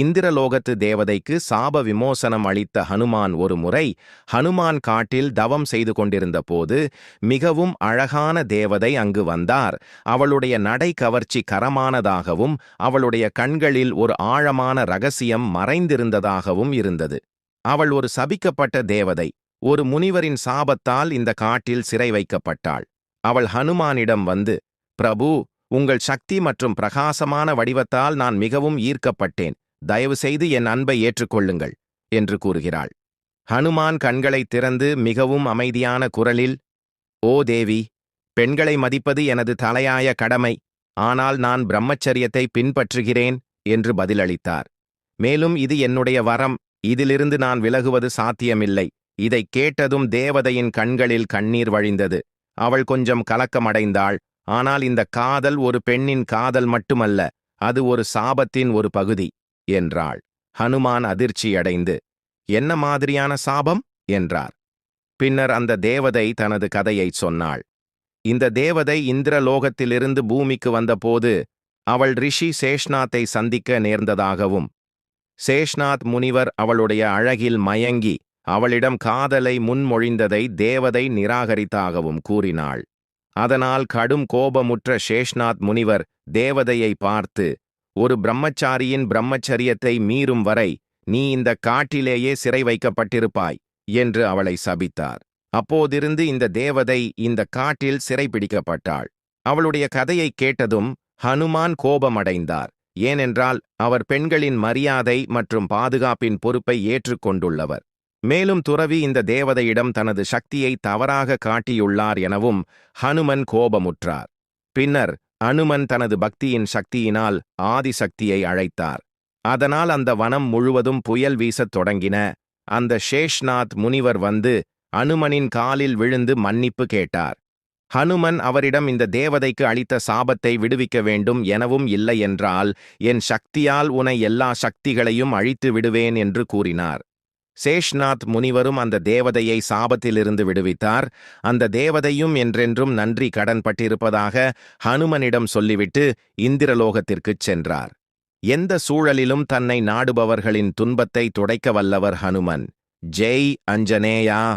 இந்திரலோகத்து தேவதைக்கு சாப விமோசனம் அளித்த ஹனுமான் ஒரு முறை ஹனுமான் காட்டில் தவம் செய்து கொண்டிருந்த போது மிகவும் அழகான தேவதை அங்கு வந்தார். அவளுடைய நடை கவர்ச்சி கரமானதாகவும் அவளுடைய கண்களில் ஒரு ஆழமான ரகசியம் மறைந்திருந்ததாகவும் இருந்தது. அவள் ஒரு சபிக்கப்பட்ட தேவதை. ஒரு முனிவரின் சாபத்தால் இந்த காட்டில் சிறை வைக்கப்பட்டாள். அவள் ஹனுமானிடம் வந்து பிரபு உங்கள் சக்தி மற்றும் பிரகாசமான வடிவத்தால் நான் மிகவும் ஈர்க்கப்பட்டேன். தயவு செய்து என் அன்பை ஏற்றுக்கொள்ளுங்கள் என்று கூறுகிறாள். ஹனுமான் கண்களைத் திறந்து மிகவும் அமைதியான குரலில் ஓ தேவி பெண்களை மதிப்பது எனது தலையாய கடமை ஆனால் நான் பிரம்மச்சரியத்தை பின்பற்றுகிறேன் என்று பதிலளித்தார். மேலும் இது என்னுடைய வரம் இதிலிருந்து நான் விலகுவது சாத்தியமில்லை. இதைக் கேட்டதும் தேவதையின் கண்களில் கண்ணீர் வழிந்தது. அவள் கொஞ்சம் கலக்கமடைந்தாள். ஆனால் இந்த காதல் ஒரு பெண்ணின் காதல் மட்டுமல்ல அது ஒரு சாபத்தின் ஒரு பகுதி. என்றாள். ஹனுமான் அதிர்ச்சியடைந்து என்ன மாதிரியான சாபம்? என்றார். பின்னர் அந்த தேவதை தனது கதையைச் சொன்னாள். இந்த தேவதை இந்திரலோகத்திலிருந்து பூமிக்கு வந்தபோது அவள் ரிஷி சேஷ்நாத்தை சந்திக்க நேர்ந்ததாகவும் சேஷ்நாத் முனிவர் அவளுடைய அழகில் மயங்கி அவளிடம் காதலை முன்மொழிந்ததை தேவதை நிராகரித்தாகவும் கூறினாள். அதனால் கடும் கோபமுற்ற சேஷ்நாத் முனிவர் தேவதையை பார்த்து ஒரு பிரம்மச்சாரியின் பிரம்மச்சரியத்தை மீறும் வரை நீ இந்த காட்டிலேயே சிறை வைக்கப்பட்டிருப்பாய் என்று அவளை சபித்தார். அப்போதிருந்து இந்த தேவதை இந்த காட்டில் சிறைப்பிடிக்கப்பட்டாள் அவளுடைய கதையை கேட்டதும் ஹனுமான் கோபமடைந்தார். ஏனென்றால் அவர் பெண்களின் மரியாதை மற்றும் பாதுகாப்பின் பொறுப்பை ஏற்றுக்கொண்டுள்ளவர். மேலும் துறவி இந்த தேவதையிடம் தனது சக்தியை தவறாக காட்டியுள்ளார் எனவும் ஹனுமன் கோபமுற்றார். பின்னர் அனுமன் தனது பக்தியின் சக்தியினால் ஆதிசக்தியை அழைத்தார். அதனால் அந்த வனம் முழுவதும் புயல் வீசத் தொடங்கின. அந்த ஷேஷ்நாத் முனிவர் வந்து அனுமனின் காலில் விழுந்து மன்னிப்பு கேட்டார். ஹனுமன் அவரிடம் இந்த தேவதைக்கு அளித்த சாபத்தை விடுவிக்க வேண்டும் எனவும் இல்லை என்றால் என் சக்தியால் உனை எல்லா சக்திகளையும் அழித்து விடுவேன் என்று கூறினார். சேஷ்நாத் முனிவரும் அந்த தேவதையை சாபத்திலிருந்து விடுவித்தார். அந்த தேவதையும் என்றென்றும் நன்றி கடன்பட்டிருப்பதாக ஹனுமனிடம் சொல்லிவிட்டு இந்திரலோகத்திற்குச் சென்றார். எந்த சூழலிலும் தன்னை நாடுபவர்களின் துன்பத்தை துடைக்க வல்லவர் ஹனுமன். ஜெய் அஞ்சனேயா.